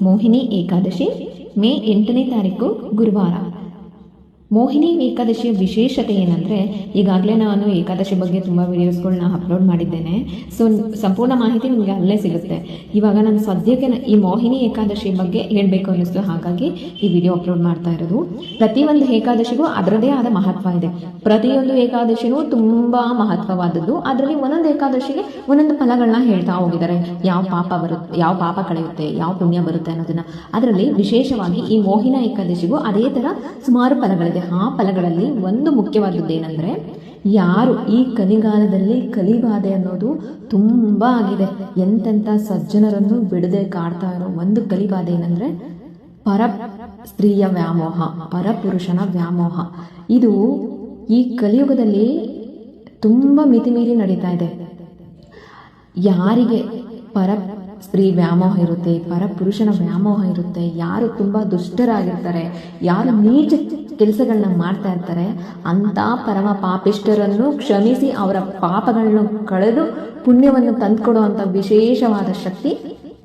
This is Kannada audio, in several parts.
ಮೋಹಿನಿ ಏಕಾದಶಿ ಮೇ ಎಂಟನೇ ತಾರೀಕು ಗುರುವಾರ ಮೋಹಿನಿ ಏಕಾದಶಿಯ ವಿಶೇಷತೆ ಏನಂದರೆ, ಈಗಾಗಲೇ ನಾನು ಏಕಾದಶಿ ಬಗ್ಗೆ ತುಂಬ ವೀಡಿಯೋಸ್ಗಳನ್ನ ಅಪ್ಲೋಡ್ ಮಾಡಿದ್ದೇನೆ. ಸೊ ಸಂಪೂರ್ಣ ಮಾಹಿತಿ ನಿಮಗೆ ಅಲ್ಲೇ ಸಿಗುತ್ತೆ. ಇವಾಗ ನಾನು ಸದ್ಯಕ್ಕೆ ಈ ಮೋಹಿನಿ ಏಕಾದಶಿ ಬಗ್ಗೆ ಹೇಳಬೇಕು ಅನ್ನಿಸ್ತು. ಹಾಗಾಗಿ ಈ ವಿಡಿಯೋ ಅಪ್ಲೋಡ್ ಮಾಡ್ತಾ ಇರೋದು. ಪ್ರತಿಯೊಂದು ಏಕಾದಶಿಗೂ ಅದರದೇ ಆದ ಮಹತ್ವ ಇದೆ. ಪ್ರತಿಯೊಂದು ಏಕಾದಶಿಗೂ ತುಂಬ ಮಹತ್ವವಾದದ್ದು. ಅದರಲ್ಲಿ ಒಂದೊಂದು ಏಕಾದಶಿಗೆ ಒಂದೊಂದು ಫಲಗಳನ್ನ ಹೇಳ್ತಾ ಹೋಗಿದ್ದಾರೆ. ಯಾವ ಪಾಪ ಬರುತ್ತೆ, ಯಾವ ಪಾಪ ಕಳೆಯುತ್ತೆ, ಯಾವ ಪುಣ್ಯ ಬರುತ್ತೆ ಅನ್ನೋದನ್ನ. ಅದರಲ್ಲಿ ವಿಶೇಷವಾಗಿ ಈ ಮೋಹಿನ ಏಕಾದಶಿಗೂ ಅದೇ ತರ ಸುಮಾರು ಫಲಗಳಿದೆ. ಆ ಫಲಗಳಲ್ಲಿ ಒಂದು ಮುಖ್ಯವಾದದ್ದು ಏನಂದ್ರೆ ಯಾರು ಈ ಕಲಿಗಾಲದಲ್ಲಿ ಕಲಿಬಾಧೆ ಅನ್ನೋದು ತುಂಬ ಆಗಿದೆ. ಎಂತೆಂಥ ಸಜ್ಜನರನ್ನು ಬಿಡದೆ ಕಾಡ್ತಾ ಇರೋ ಒಂದು ಕಲಿಬಾಧೆ ಏನಂದ್ರೆ ಪರ ಸ್ತ್ರೀಯ ವ್ಯಾಮೋಹ, ಪರಪುರುಷನ ವ್ಯಾಮೋಹ. ಇದು ಈ ಕಲಿಯುಗದಲ್ಲಿ ತುಂಬ ಮಿತಿಮೀರಿ ನಡೀತಾ ಇದೆ. ಯಾರಿಗೆ ಪರ ಸ್ತ್ರೀ ವ್ಯಾಮೋಹ ಇರುತ್ತೆ, ಪರಪುರುಷನ ವ್ಯಾಮೋಹ ಇರುತ್ತೆ, ಯಾರು ತುಂಬ ದುಷ್ಟರಾಗಿರ್ತಾರೆ, ಯಾರು ನೀಚ ಕೆಲಸಗಳನ್ನ ಮಾಡ್ತಾ ಇರ್ತಾರೆ, ಅಂಥ ಪರಮ ಪಾಪಿಷ್ಟರನ್ನು ಕ್ಷಮಿಸಿ ಅವರ ಪಾಪಗಳನ್ನು ಕಳೆದು ಪುಣ್ಯವನ್ನು ತಂದುಕೊಡುವಂಥ ವಿಶೇಷವಾದ ಶಕ್ತಿ,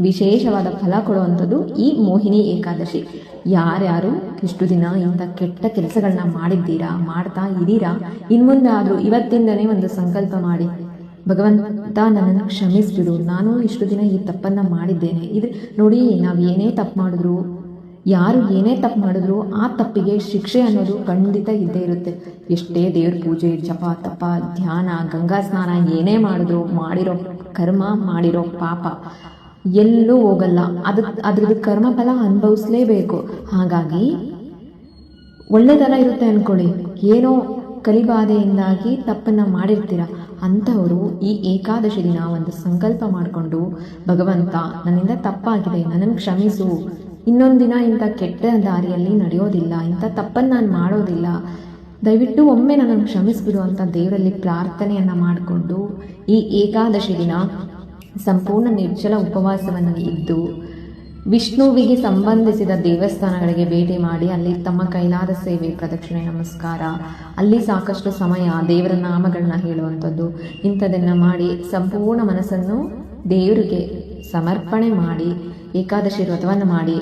ವಿಶೇಷವಾದ ಫಲ ಕೊಡುವಂಥದ್ದು ಈ ಮೋಹಿನಿ ಏಕಾದಶಿ. ಯಾರ್ಯಾರು ಇಷ್ಟು ದಿನ ಇಂಥ ಕೆಟ್ಟ ಕೆಲಸಗಳನ್ನ ಮಾಡಿದ್ದೀರಾ, ಮಾಡ್ತಾ ಇದ್ದೀರಾ, ಇನ್ಮುಂದೆ ಆದರೂ ಇವತ್ತಿಂದನೇ ಒಂದು ಸಂಕಲ್ಪ ಮಾಡಿ. ಭಗವಂತ ನನ್ನನ್ನು ಕ್ಷಮಿಸ್ಬಿಡು. ನಾನು ಇಷ್ಟು ದಿನ ಈ ತಪ್ಪನ್ನು ಮಾಡಿದ್ದೇನೆ. ಇದು ನೋಡಿ, ನಾವು ಏನೇ ತಪ್ಪು ಮಾಡಿದ್ರು, ಯಾರು ಏನೇ ತಪ್ಪು ಮಾಡಿದ್ರು ಆ ತಪ್ಪಿಗೆ ಶಿಕ್ಷೆ ಅನ್ನೋದು ಖಂಡಿತ ಇದ್ದೇ ಇರುತ್ತೆ. ಎಷ್ಟೇ ದೇವ್ರ ಪೂಜೆ, ಜಪ, ತಪ, ಧ್ಯಾನ, ಗಂಗಾ ಸ್ನಾನ ಏನೇ ಮಾಡಿದ್ರು, ಮಾಡಿರೋ ಕರ್ಮ, ಮಾಡಿರೋ ಪಾಪ ಎಲ್ಲೂ ಹೋಗಲ್ಲ. ಅದ, ಅದ್ರದ್ದು ಕರ್ಮ ಫಲ ಅನುಭವಿಸ್ಲೇಬೇಕು. ಹಾಗಾಗಿ ಒಳ್ಳೆದೆಲ್ಲ ಇರುತ್ತೆ ಅಂದ್ಕೊಳ್ಳಿ ಏನೋ ಕಲಿಬಾಧೆಯಿಂದಾಗಿ ತಪ್ಪನ್ನು ಮಾಡಿರ್ತೀರ. ಅಂಥವರು ಈ ಏಕಾದಶಿ ದಿನ ಒಂದು ಸಂಕಲ್ಪ ಮಾಡಿಕೊಂಡು, ಭಗವಂತ, ನನ್ನಿಂದ ತಪ್ಪಾಗಿದೆ, ನನ್ನನ್ನು ಕ್ಷಮಿಸು. ಇನ್ನೊಂದು ದಿನ ಇಂಥ ಕೆಟ್ಟ ದಾರಿಯಲ್ಲಿ ನಡೆಯೋದಿಲ್ಲ, ಇಂಥ ತಪ್ಪನ್ನು ನಾನು ಮಾಡೋದಿಲ್ಲ. ದಯವಿಟ್ಟು ಒಮ್ಮೆ ನನ್ನನ್ನು ಕ್ಷಮಿಸ್ಬಿಡು ಅಂತ ದೇವರಲ್ಲಿ ಪ್ರಾರ್ಥನೆಯನ್ನು ಮಾಡಿಕೊಂಡು ಈ ಏಕಾದಶಿ ದಿನ ಸಂಪೂರ್ಣ ನಿರ್ಜಲ ಉಪವಾಸವನ್ನು ಇದ್ದು ವಿಷ್ಣುವಿಗೆ ಸಂಬಂಧಿಸಿದ ದೇವಸ್ಥಾನಗಳಿಗೆ ಭೇಟಿ ಮಾಡಿ ಅಲ್ಲಿ ತಮ್ಮ ಕೈಲಾದ ಸೇವೆ, ಪ್ರದಕ್ಷಿಣೆ, ನಮಸ್ಕಾರ. ಅಲ್ಲಿ ಸಾಕಷ್ಟು ಸಮಯ ದೇವರ ನಾಮಗಳನ್ನ ಹೇಳುವಂಥದ್ದು. ಇಂಥದನ್ನು ಮಾಡಿ ಸಂಪೂರ್ಣ ಮನಸ್ಸನ್ನು ದೇವರಿಗೆ ಸಮರ್ಪಣೆ ಮಾಡಿ ಏಕಾದಶಿ ವ್ರತವನ್ನು ಮಾಡಿ.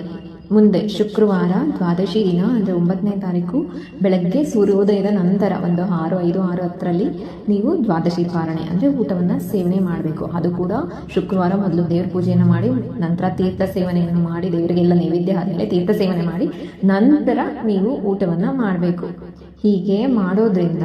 ಮುಂದೆ ಶುಕ್ರವಾರ ದ್ವಾದಶಿ ದಿನ ಅಂದರೆ ಒಂಬತ್ತನೇ ತಾರೀಕು ಬೆಳಗ್ಗೆ ಸೂರ್ಯೋದಯದ ನಂತರ, ಒಂದು ಆರು, ಐದು, ಆರು, ಹತ್ತರಲ್ಲಿ ನೀವು ದ್ವಾದಶಿ ಪಾರಣೆ ಅಂದರೆ ಊಟವನ್ನು ಸೇವನೆ ಮಾಡಬೇಕು. ಅದು ಕೂಡ ಶುಕ್ರವಾರ ಮೊದಲು ದೇವ್ರ ಪೂಜೆಯನ್ನು ಮಾಡಿ, ನಂತರ ತೀರ್ಥ ಸೇವನೆಯನ್ನು ಮಾಡಿ, ದೇವರಿಗೆಲ್ಲ ನೈವೇದ್ಯ ಆದಮೇಲೆ ತೀರ್ಥ ಸೇವನೆ ಮಾಡಿ, ನಂತರ ನೀವು ಊಟವನ್ನು ಮಾಡಬೇಕು. ಹೀಗೆ ಮಾಡೋದ್ರಿಂದ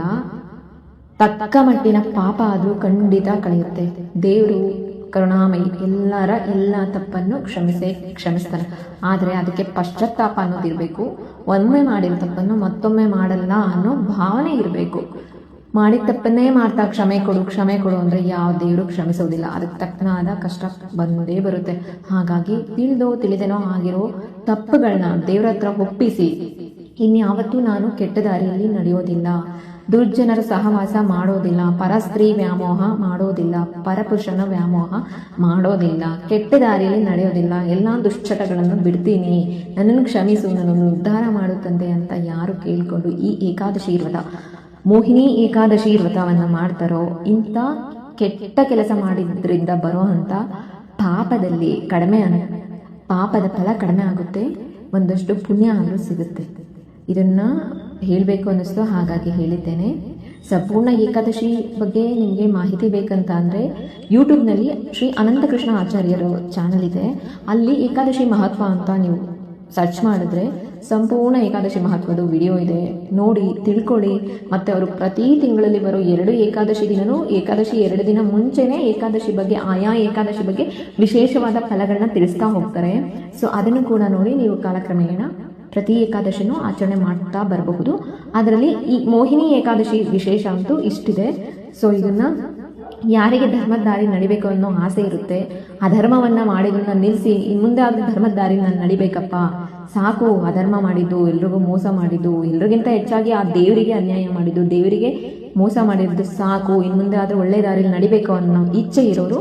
ತಕ್ಕ ಮಟ್ಟಿನ ಪಾಪ ಆದರೂ ಖಂಡಿತ ಕಳೆಯುತ್ತೆ. ದೇವರು ಕರುಣಾಮಯಿ, ಎಲ್ಲರ ಎಲ್ಲ ತಪ್ಪನ್ನು ಕ್ಷಮಿಸೇ, ಕ್ಷಮಿಸ್ತಾನೆ. ಆದರೆ ಅದಕ್ಕೆ ಪಶ್ಚಾತ್ತಾಪ ಅನ್ನೋದಿರಬೇಕು ಒಮ್ಮೆ ಮಾಡಿರೋ ತಪ್ಪನ್ನು ಮತ್ತೊಮ್ಮೆ ಮಾಡಲ್ಲ ಅನ್ನೋ ಭಾವನೆ ಇರಬೇಕು. ಮಾಡಿದ ತಪ್ಪನ್ನೇ ಮಾಡ್ತಾ ಕ್ಷಮೆ ಕೊಡು ಕ್ಷಮೆ ಕೊಡು ಅಂದರೆ ಯಾವ ದೇವರು ಕ್ಷಮಿಸೋದಿಲ್ಲ. ಅದಕ್ಕೆ ತಕ್ಕನಾದ ಕಷ್ಟ ಬಂದೇ ಬರುತ್ತೆ. ಹಾಗಾಗಿ ತಿಳಿದೋ ತಿಳಿದೇನೋ ಆಗಿರೋ ತಪ್ಪುಗಳನ್ನ ದೇವರ ಹತ್ರ ಒಪ್ಪಿಸಿ. ಇನ್ಯಾವತ್ತೂ ನಾನು ಕೆಟ್ಟ ದಾರಿಯಲ್ಲಿ ನಡೆಯೋದಿಲ್ಲ. ದುರ್ಜನರ ಸಹವಾಸ ಮಾಡೋದಿಲ್ಲ ಪರಸ್ತ್ರೀ ವ್ಯಾಮೋಹ ಮಾಡೋದಿಲ್ಲ ಪರಪುರುಷನ ವ್ಯಾಮೋಹ ಮಾಡೋದಿಲ್ಲ, ಕೆಟ್ಟ ದಾರಿಯಲ್ಲಿ ನಡೆಯೋದಿಲ್ಲ, ಎಲ್ಲ ದುಶ್ಚಟಗಳನ್ನು ಬಿಡ್ತೀನಿ, ನನ್ನನ್ನು ಕ್ಷಮಿಸು, ನನ್ನನ್ನು ಉದ್ಧಾರ ಮಾಡುತ್ತಂತೆ ಅಂತ ಯಾರು ಕೇಳಿಕೊಂಡು ಈ ಏಕಾದಶಿ ವ್ರತ ಮೋಹಿನಿ ಏಕಾದಶಿ ವ್ರತವನ್ನು ಮಾಡ್ತಾರೋ? ಇಂಥ ಕೆಟ್ಟ ಕೆಲಸ ಮಾಡಿದ್ರಿಂದ ಬರೋ ಅಂಥ ಪಾಪದಲ್ಲಿ ಕಡಿಮೆ ಪಾಪದ ಫಲ ಕಡಿಮೆ ಆಗುತ್ತೆ, ಒಂದಷ್ಟು ಪುಣ್ಯ ಆದರೂ ಸಿಗುತ್ತೆ. ಇದನ್ನು ಹೇಳಬೇಕು ಅನ್ನಿಸ್ತು, ಹಾಗಾಗಿ ಹೇಳಿದ್ದೇನೆ. ಸಂಪೂರ್ಣ ಏಕಾದಶಿ ಬಗ್ಗೆ ನಿಮಗೆ ಮಾಹಿತಿ ಬೇಕಂತ ಅಂದರೆ ಯೂಟ್ಯೂಬ್ನಲ್ಲಿ ಶ್ರೀ ಅನಂತಕೃಷ್ಣ ಆಚಾರ್ಯರ ಚಾನಲ್ ಇದೆ. ಅಲ್ಲಿ ಏಕಾದಶಿ ಮಹತ್ವ ಅಂತ ನೀವು ಸರ್ಚ್ ಮಾಡಿದ್ರೆ ಸಂಪೂರ್ಣ ಏಕಾದಶಿ ಮಹತ್ವದ ವಿಡಿಯೋ ಇದೆ. ನೋಡಿ, ತಿಳ್ಕೊಳ್ಳಿ. ಮತ್ತು ಅವರು ಪ್ರತಿ ತಿಂಗಳಲ್ಲಿ ಬರೋ ಎರಡು ಏಕಾದಶಿ ದಿನವೂ ಏಕಾದಶಿ ಎರಡು ದಿನ ಮುಂಚೆನೇ ಏಕಾದಶಿ ಬಗ್ಗೆ, ಆಯಾ ಏಕಾದಶಿ ಬಗ್ಗೆ ವಿಶೇಷವಾದ ಫಲಗಳನ್ನ ತಿಳಿಸ್ತಾ ಹೋಗ್ತಾರೆ. ಸೊ ಅದನ್ನು ಕೂಡ ನೋಡಿ ನೀವು ಕಾಲಕ್ರಮೇಣ ಪ್ರತಿ ಏಕಾದಶಿನೂ ಆಚರಣೆ ಮಾಡ್ತಾ ಬರಬಹುದು. ಅದರಲ್ಲಿ ಈ ಮೋಹಿನಿ ಏಕಾದಶಿ ವಿಶೇಷ ಅಂತೂ ಇಷ್ಟಿದೆ. ಸೊ ಇದನ್ನ ಯಾರಿಗೆ ಧರ್ಮದ ದಾರಿ ನಡಿಬೇಕು ಅನ್ನೋ ಆಸೆ ಇರುತ್ತೆ ಅಧರ್ಮವನ್ನ ಮಾಡಿದ್ರನ್ನ ನಿಲ್ಲಿಸಿ ಇನ್ನು ಮುಂದೆ ಆದ್ರೂ ಧರ್ಮದ ದಾರಿ ನಾನು ನಡಿಬೇಕಪ್ಪ. ಸಾಕು, ಅಧರ್ಮ ಮಾಡಿದ್ದು, ಎಲ್ರಿಗೂ ಮೋಸ ಮಾಡಿದ್ದು, ಎಲ್ರಿಗಿಂತ ಹೆಚ್ಚಾಗಿ ಆ ದೇವರಿಗೆ ಅನ್ಯಾಯ ಮಾಡಿದ್ದು, ದೇವರಿಗೆ ಮೋಸ ಮಾಡಿದ್ದು ಸಾಕು ಇನ್ನು ಮುಂದೆ ಆದ್ರೂ ಒಳ್ಳೆ ದಾರಿಲಿ ನಡಿಬೇಕು ಅನ್ನೋ ಇಚ್ಛೆ ಇರೋರು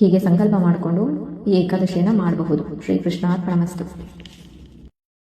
ಹೀಗೆ ಸಂಕಲ್ಪ ಮಾಡಿಕೊಂಡು ಈ ಏಕಾದಶಿಯನ್ನು ಮಾಡಬಹುದು. ಶ್ರೀಕೃಷ್ಣ ಅರ್ಪಣಮಸ್ತು